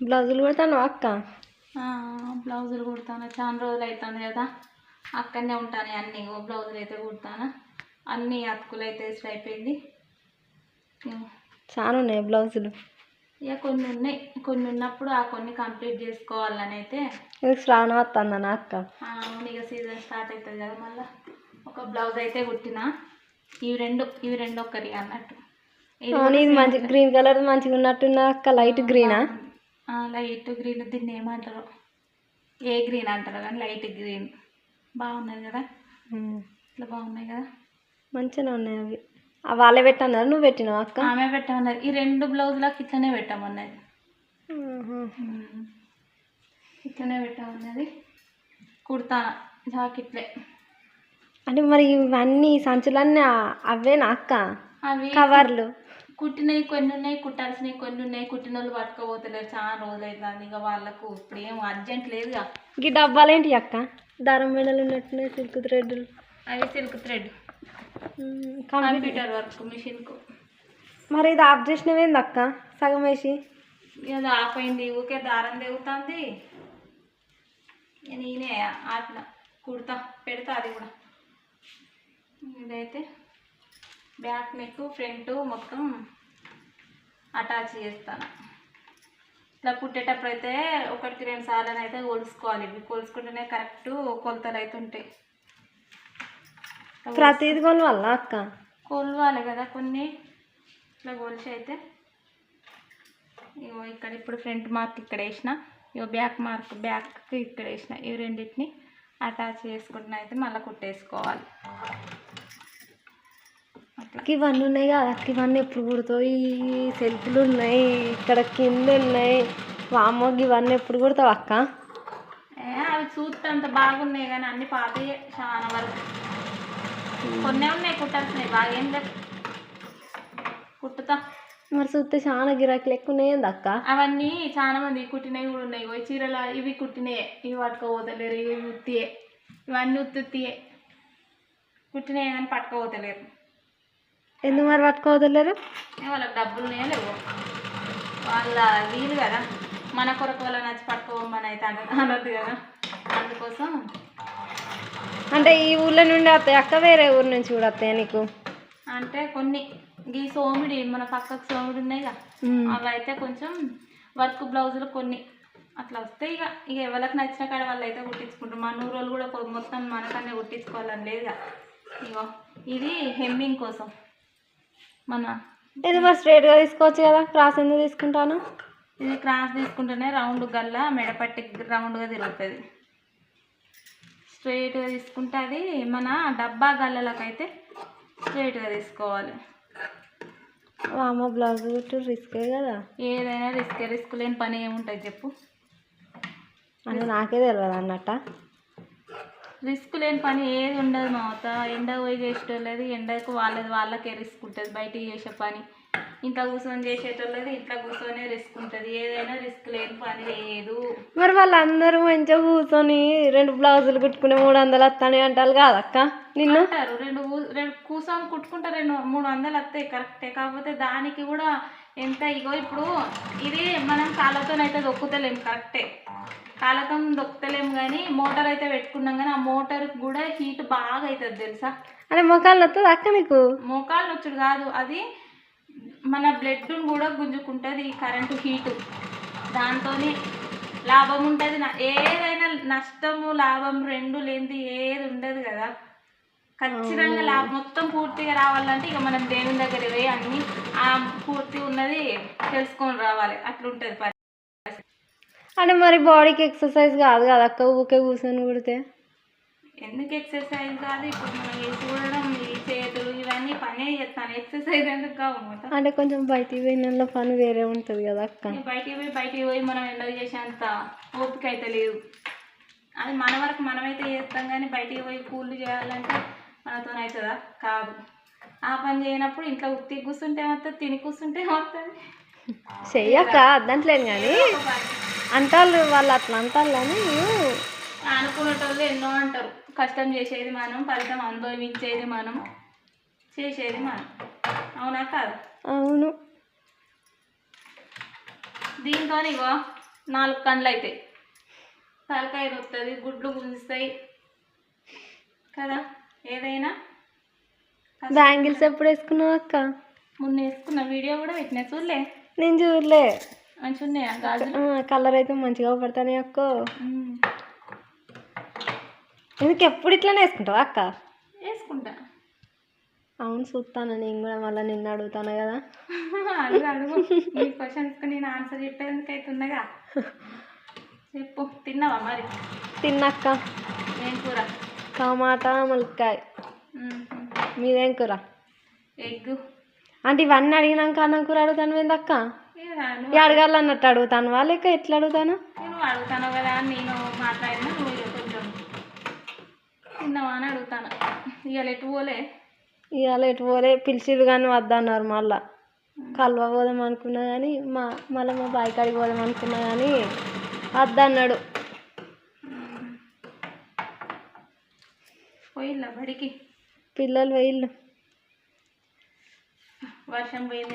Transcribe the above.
బ్లౌజులు కుడతాను అక్క? బ్లౌజులు కుడతాను. చాలా రోజులు అవుతుంది కదా. అక్కడనే ఉంటాను అన్నీ. ఓ బ్లౌజులు అయితే కుడతాను. అన్నీ అతుకులు అయితే వేసి అయిపోయింది. చాలా ఉన్నాయి బ్లౌజులు. ఇక కొన్ని ఉన్నాయి. కొన్ని ఉన్నప్పుడు ఆ కొన్ని కంప్లీట్ చేసుకోవాలని అయితే శ్రావణం వస్తుందన్న అక్క? అవును. ఇక సీజన్ స్టార్ట్ అవుతుంది కదా మళ్ళీ. ఒక బ్లౌజ్ అయితే కుట్టిన. ఇవి రెండు ఇవి రెండు ఒక్కరి అన్నట్టు. ఇది మంచి గ్రీన్ కలర్ మంచిగా ఉన్నట్టున్న అక్క లైట్ గ్రీనా? లైట్ గ్రీన్ దీన్ని ఏమంటారు? ఏ గ్రీన్ అంటారు కానీ లైట్ గ్రీన్. బాగున్నది కదా? ఇట్లా బాగున్నాయి కదా? మంచిగా ఉన్నాయి అవి. వాళ్ళే పెట్టన్నారు నువ్వు పెట్టినావు అక్క? ఆమె పెట్టమన్నది ఈ రెండు బ్లౌజులకు ఇట్లనే పెట్టమన్నది. ఇట్లనే పెట్టమన్నది. కుడతాను జాకెట్లే. అంటే మరి ఇవన్నీ సంచులన్నీ ఆ- అవేనా అక్క? అవి కవర్లు. కుట్టినవి కొన్ని ఉన్నాయి కుట్టాల్సినవి కొన్ని ఉన్నాయి. కుట్టిన వాళ్ళు పట్టుకోపోతలేరు. చాలా రోజులు అవుతుంది ఇక వాళ్ళకు ఇప్పుడు ఏం అర్జెంట్ లేదుగా ఈ డబ్బాలేంటి అక్క? దారం మెడలు ఉన్నట్టున్నాయి సిల్క్ థ్రెడ్లు. అవి సిల్క్ థ్రెడ్. కంప్యూటర్ వర్క్ మిషన్కు. మరి ఇది ఆఫ్ చేసినవేంది అక్క? సగం వేసి. ఇది ఆఫ్ అయింది. ఊకే దారం తెగుతుంది. నేనే ఆపిన. కుడతా. పెడతా అది కూడా. ఇదైతే బ్యాక్ నెక్ ఫ్రంట్ మొత్తం అటాచ్ చేస్తాను. ఇట్లా కుట్టేటప్పుడు అయితే ఒకటికి రెండు సార్లు అయితే కొలుసుకోవాలి. ఇవి కొలుసుకుంటేనే కరెక్ట్ కొలతలు అయితే ఉంటాయి. ప్రతిది కొని వల్ల అక్క? కొలవాలి కదా కొన్ని. ఇట్లా కొలిచి అయితే ఇగో ఇక్కడ ఇప్పుడు ఫ్రంట్ మార్క్ ఇక్కడ వేసిన ఇగో బ్యాక్ మార్క్ బ్యాక్ ఇక్కడ వేసిన ఇవి రెండింటిని అటాచ్ చేసుకుంటున్నా అయితే మళ్ళీ కుట్టేసుకోవాలి. అట్లా ఇవన్నీ ఉన్నాయి కదా అక్క ఇవన్నీ ఎప్పుడు కుడతావు? ఈ సెల్ఫ్లు ఉన్నాయి ఇక్కడ కింద ఉన్నాయి. వామ్మో ఇవన్నీ ఎప్పుడు కుడతావు అక్క? ఏ, అవి చూస్తే అంత బాగున్నాయి కానీ అన్ని పాతయే చాలా వరకు. కొన్నే ఉన్నాయి కుట్టాల్సినవి. బాగా లేదు కుట్టుతా. మరి చూస్తే చాలా గిరాకీలు ఎక్కువ ఉన్నాయండి అక్క? అవన్నీ చాలా మంది కుట్టినవి కూడా ఉన్నాయి. చీరలు ఇవి కుట్టినయే. ఇవి పట్టుకోపోతలేరు ఇవి ఉత్తియే. ఇవన్నీ ఉత్తియే కుట్టినవి కానీ పట్టుకోపోతలేరు. ఎందుకు మరి పట్టుకోవద్దలేరు? వాళ్ళకి డబ్బులు లేవు? వాళ్ళ వీలు కదా. మన కొరకు వాళ్ళ నచ్చి పట్టుకోమని అయితే అన అనొద్దు కదా. అందుకోసం. అంటే ఈ ఊళ్ళో నుండి వస్తాయి అక్క వేరే ఊరు నుంచి కూడా వస్తాయి నీకు? అంటే కొన్ని. ఈ సోమిడి మన పక్కకు సోమిడి ఉన్నాయిగా అవి అయితే కొంచెం వర్క్ బ్లౌజులు కొన్ని. అట్లా వస్తాయి ఇక ఇక ఎవరికి నచ్చిన కాడ వాళ్ళు అయితే కుట్టించుకుంటారు. మన ఊరు వాళ్ళు కూడా మొత్తం మనకన్నే కుట్టించుకోవాలని లేదుగా ఇగో ఇది హెమ్మింగ్ కోసం. మన ఇది మరి స్ట్రైట్గా తీసుకోవచ్చు కదా? క్రాస్ ఎందుకు తీసుకుంటాను? ఇది క్రాస్ తీసుకుంటేనే రౌండ్ గల్ల మెడపట్టి రౌండ్గా తిరుగుతుంది. స్ట్రైట్గా తీసుకుంటే అది మన డబ్బా గల్లలకైతే స్ట్రైట్గా తీసుకోవాలి. వామ్మ బ్లౌజ్ కుట్టు రిస్కే కదా? ఏదైనా రిస్క్ రిస్క్ లేని పని ఏముంటుంది చెప్పు. నాకే తెలియదు అన్నట్ట. రిస్క్ లేని పని ఏది ఉండదు మాత ఎండ పోయి చేసేటోళ్ళది ఎండకు వాళ్ళది వాళ్ళకే రిస్క్ ఉంటుంది. బయటికి చేసే పని ఇంట్లో కూర్చొని చేసేటోళ్ళది ఇంట్లో కూర్చొని రిస్క్ ఉంటుంది. ఏదైనా రిస్క్ లేని పని లేదు. మరి వాళ్ళందరూ మంచిగా కూర్చొని రెండు బ్లౌజులు కుట్టుకునే మూడు వందలు వస్తాయి అంటారు కాదు అక్క నిన్ను? అంటారు. రెండు రెండు కూర్చొని కుట్టుకుంటే రెండు మూడు వందలు వస్తాయి. కరెక్టే. కాకపోతే దానికి కూడా ఎంత? ఇగో ఇప్పుడు ఇది మనం కాళ్ళతోనైతే దొక్కుతలేము కరెక్టే. కాళ్ళతో దొక్కుతలేము కానీ మోటార్ అయితే పెట్టుకున్నాం కానీ ఆ మోటార్కి కూడా హీట్ బాగా అవుతుంది తెలుసా? అంటే మొక్కలు వస్తుంది అక్క నీకు? మోకాలు నొచ్చుడు కాదు అది మన బ్లడ్ కూడా గుంజుకుంటుంది ఈ కరెంటు హీటు. దాంతో లాభం ఉంటుంది ఏదైనా నష్టము లాభం రెండు లేనిది ఏది ఉండదు కదా. ఖచ్చితంగా లాభం మొత్తం పూర్తిగా రావాలంటే ఇక మనం దేవుని దగ్గర పోయి అన్ని ఆ పూర్తి ఉన్నది తెలుసుకొని రావాలి. అట్లా ఉంటుంది పని అంటే మరి బాడీకి ఎక్సర్సైజ్ కాదు కదా అక్క ఊకే కూర్చొని కుడితే? ఎందుకు ఎక్సర్సైజ్ కాదు? ఇప్పుడు మనం ఈ చూడడం ఈ చేతులు ఇవన్నీ పనే చేస్తాను. ఎక్సర్సైజ్ ఎందుకు కావు అంటే కొంచెం బయటికి పోయిన పని వేరే ఉంటుంది కదా అక్క. బయటికి పోయి బయటికి పోయి మనం ఎండలు చేసేంత ఓపిక అయితే లేదు. అది మన వరకు మనమైతే చేస్తాం కానీ బయటికి పోయి కూళ్ళు చేయాలంటే మనతో అవుతుందా కాదు. ఆ పని చేయనప్పుడు ఇంట్లో ఉత్తి కూర్చుంటే ఏమవుతుంది తిని కూర్చుంటే ఏమవుతుంది చెయ్యక్క అద్దంట్లేను కానీ అంటారు వాళ్ళు అట్లా అంటారు కానీ అనుకునేటోళ్ళు ఎన్నో అంటారు. కష్టం చేసేది మనం ఫలితం అనుభవించేది మనం చేసేది మనం. అవునా కాదు? అవును. దీంతో ఇగో నాలుగు కండ్లు అవుతాయి తలకాయ వస్తుంది గుడ్లు గుంజుతాయి. కదా? ఏదైనా బ్యాంగిల్స్ ఎప్పుడు వేసుకున్నావు అక్క? ముందు వేసుకున్న వీడియో కూడా పెట్టినా చూడలే? నేను చూడలే. మంచిగా ఉన్నాయా గాజులు? కలర్ అయితే మంచిగా పడతానే అక్క. ఎందుకు ఎప్పుడు ఇట్లానే వేసుకుంటావా అక్క? వేసుకుంటా. అవును చూస్తాను. నేను కూడా మళ్ళీ నిన్ను అడుగుతాను కదా? అడుగు అడుగు. నీ క్వశ్చన్స్కి నేను ఆన్సర్ చెప్పేందుకు అవుతుండగా చెప్పు తిన్నావా మరి? తిన్నక్క ఏం కూర? టమాటా ములక్కాయ. మీదేం కూర? ఎగ్ అంటే ఇవన్నీ అడిగినాక అన్నం కూర అడుగుతాను ఏంది అక్క? నేను ఇవి అడగాలన్నట్టు అడుగుతాను వాళ్ళక ఎట్లా అడుగుతాను? అడుగుతాను కదా నేను మాట్లాడినా కొంచెం తిన్నావా అని అడుగుతాను. ఇవాళ ఎటు పోలే? ఇవాళ ఎటు పోలే? పిలిచిరు కానీ వద్దన్నారు మళ్ళా. కల్వ పోదాం అనుకున్నా కానీ మా మళ్ళీ మా బాయ్ కాడికి పోదాం అనుకున్నా కానీ వద్దన్నాడు. పోయిల్లా బడికి? పిల్లలు వీళ్ళు వర్షం పోయింది.